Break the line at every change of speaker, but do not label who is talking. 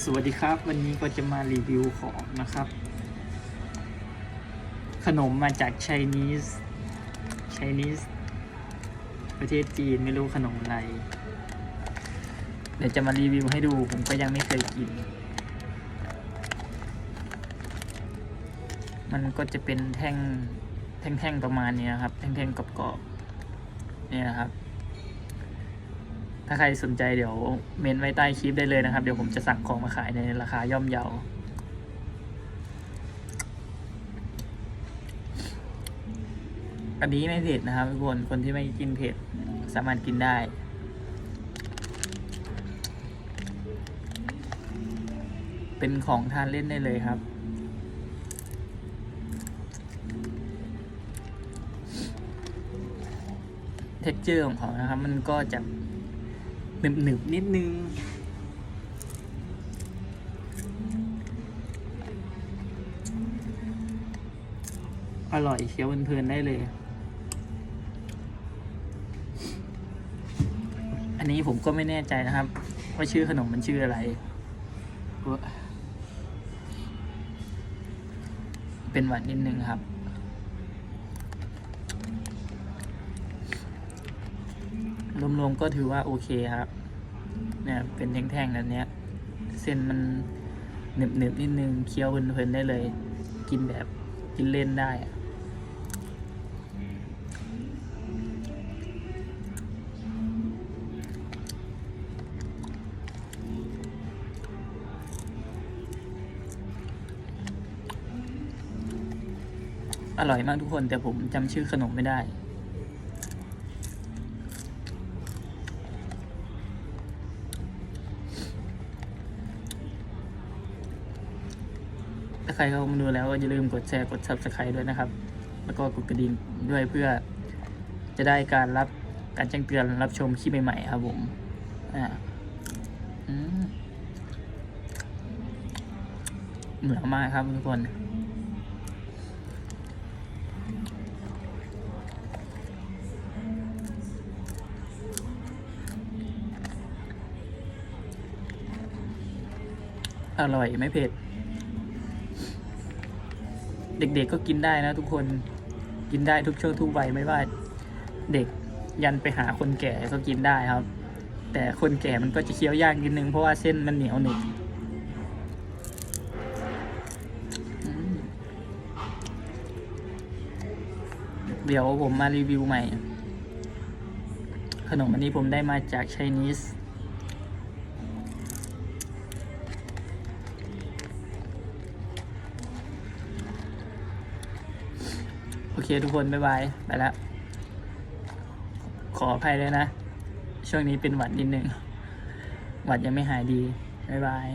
สวัสดีครับ วันนี้ก็จะมารีวิวของนะครับ ขนมมาจากไชนีสไชนีสประเทศจีนไม่รู้ขนมอะไร เดี๋ยวจะมารีวิวให้ดู ผมก็ยังไม่เคยกิน มันก็จะเป็นแท่งแท่งๆประมาณนี้ครับ แท่งๆกรอบๆเนี่ยนะครับ ถ้าใครสนใจเดี๋ยวเมนไว้ใต้คลิปได้เลยนะครับ เดี๋ยวผมจะสั่งของมาขายในราคาย่อมเยาอันนี้ไม่เผ็ดนะครับทุกคนคนที่ไม่กินเผ็ดสามารถกินได้เป็นของทานเล่นได้เลยครับ เท็กเจอร์ของเขานะครับ มันก็จะ หนึบหนึบนิดนึง อร่อยเคี้ยวเพลินๆได้เลย อันนี้ผมก็ไม่แน่ใจนะครับ ว่าชื่อขนมมันชื่ออะไร เป็นหวานนิดนึงครับ รวมๆก็ถือว่าโอเคครับ เนี่ยเป็นแท่งๆแบบเนี้ยเส้นมันหนึบๆนนิดนึงเคี้ยวเพลินๆได้เลย กินแบบกินเล่นได้อะอร่อยมากทุกคนแต่ผมจำชื่อขนมไม่ได้ ถ้าใครเข้ามาดูแล้วอย่าลืมกดแชร์กด subscribe ด้วยนะครับ แล้วก็กดกระดิ่งด้วยเพื่อจะได้การรับการแจ้งเตือนรับชมคลิปใหม่ๆครับผมอ่าเหนือมากครับทุกคนอร่อยไม่เผ็ด เด็กๆก็กินได้นะทุกคนกินได้ทุกช่วงทุกวัยไม่ว่า เด็กยันไปหาคนแก่ก็กินได้ครับ แต่คนแก่มันก็จะเคี้ยวยากนิดนึงเพราะว่าเส้นมันเหนียวหนึบเดี๋ยวผมมารีวิวใหม่ ขนมอันนี้ผมได้มาจากไเคทุกคน บ๊ายบาย ไปแล้ว ขออภัยเลยนะ ช่วงนี้เป็นหวัดนิดนึง หวัดยังไม่หายดี บ๊ายบาย